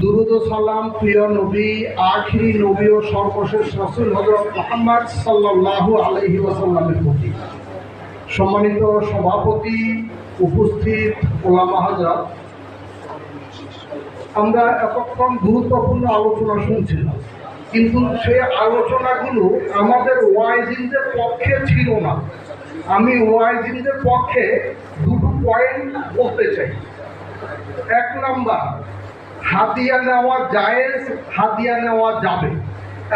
দুরুদ সালাম, প্রিয় নবী, আখিরি নবী ও সর্বশেষ রাসূল হযরত মুহাম্মদ সাল্লাল্লাহু আলাইহি ওয়াসাল্লামের প্রতি। সম্মানিত সভাপতি, উপস্থিত ওলামা হাজরাত আমরা এতক্ষণ গুরুত্বপূর্ণ আলোচনা শুনছিলাম, কিন্তু সেই আলোচনাগুলো আমাদের ওয়াইজিনদের পক্ষে ছিল না। আমি ওয়াইজিনদের পক্ষে দুটো পয়েন্ট বলতে চাই। এক নাম্বার হাতিয়া নেওয়া জায়েজ, হাতিয়া নেওয়া যাবে।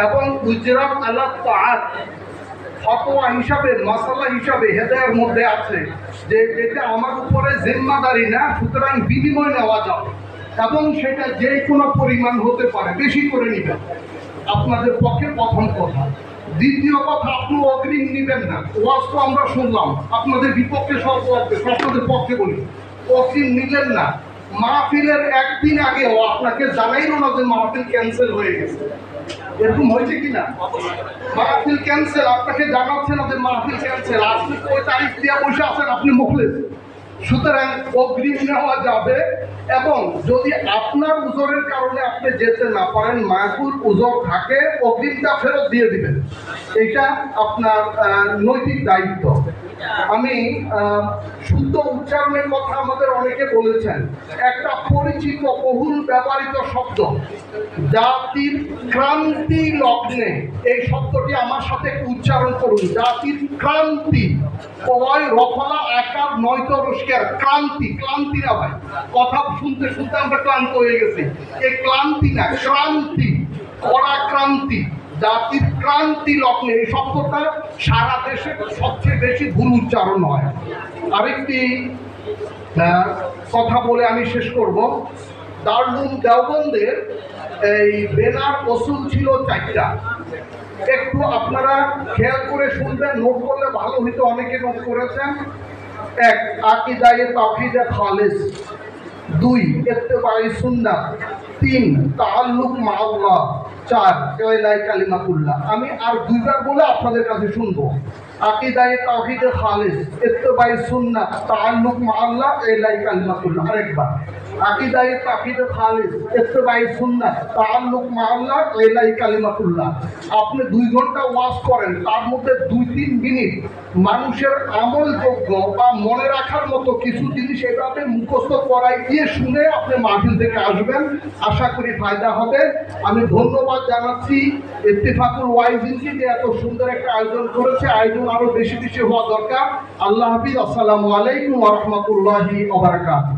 এবং গুজরাট আলাদ পাত ফতোয়া হিসাবে মশালা হিসাবে হেদায়ের মধ্যে আছে যে এটা আমার উপরে জিম্মাদারি না, সুতরাং বিনিময় নেওয়া যাবে। এবং সেটা যে কোনো পরিমাণ হতে পারে, বেশি করে নেবেন। আপনাদের পক্ষে প্রথম কথা। দ্বিতীয় কথা, আপনি অগ্রিম নেবেন না। ওয়াজ তো আমরা শুনলাম। আপনাদের বিপক্ষে সব আপনাদের পক্ষে বলি। অগ্রিম নিলেন না। মাহফিলের একদিন আগেও আপনাকে জানাইল না যে মাহফিল ক্যান্সেল হয়ে গেছে। এরকম হয়েছে কিনা? মাহফিল ক্যান্সেল আপনাকে জানাচ্ছে না যে মাহফিল ক্যান্সেল আপনি ওই তারিখ দিয়ে বসে আছেন আপনি মুখলেস। সুতরাং অগ্রিম নেওয়া যাবে এবং যদি আপনার উজরের কারণে আপনি যেতে না পারেন মায়াকুর উজর থাকে, অগ্রিমটা ফেরত দিয়ে দিবেন। এটা আপনার নৈতিক দায়িত্ব। আমি শুদ্ধ উচ্চারণের কথা আমাদের অনেকে বলেছেন। একটা পরিচিত, বহুল ব্যবহৃত শব্দ। জাতির ক্রান্তি লগ্নে এই শব্দটি আমার সাথে উচ্চারণ করুন। জাতির ক্রান্তি। কয় রফলা একার নয়তো রস্কের ক্রান্তি। ক্লান্তি না ভাই। কথা শুনতে শুনতে আমরা ক্লান্ত হয়ে গেছি। এই ক্লান্তি না, ক্রান্তি। পরাক্রান্তি। জাতির ক্রান্তি লগ্নে এই শব্দটা সারা দেশে সবচেয়ে বেশি ভুল উচ্চারণ হয়। আরেকটি কথা বলে আমি শেষ করব। দারুল দেওবন্দের এই বেনার ওসুল ছিল চারটা। একটু আপনারা খেয়াল করে শুনবেন নোট করলে ভালো হইতো, অনেকে নোট করেছেন। এক, আকিদায়ে তাফিদে খালেস। দুই ইত্তেবাই সুন্নাহ তিন, তাআল্লুক মা আল্লাহ চার কালিমা কালিমাতুল্লাহ। আমি আর দুইবার বলে আপনাদের কাছে শুনব। আকিদায় তাহিদে খালিস এত্তবাই সুন্না তাআল্লুক মাল্লা আল্লাহ ইলাই কালিমাতুল্লাহ। আরেকবার। আপনি দুই ঘণ্টা ওয়াজ করেন, তার মধ্যে দুই তিন মিনিট মানুষের আমলযোগ্য বা মনে রাখার মতো কিছু জিনিস এভাবে মুখস্থ করাই দিয়ে শুনে আপনি মাহফিল থেকে আসবেন। আশা করি ফায়দা হবে। আমি ধন্যবাদ জানাচ্ছি ইত্তেফাকুল ওয়াইজিনকে যে এত সুন্দর একটা আয়োজন করেছে। আয়োজন আরও বেশি বেশি হওয়া দরকার। আল্লাহ হাফিজ। আসসালামু আলাইকুম রাহমাতুল্লাহি ওয়া বারাকাতুহু।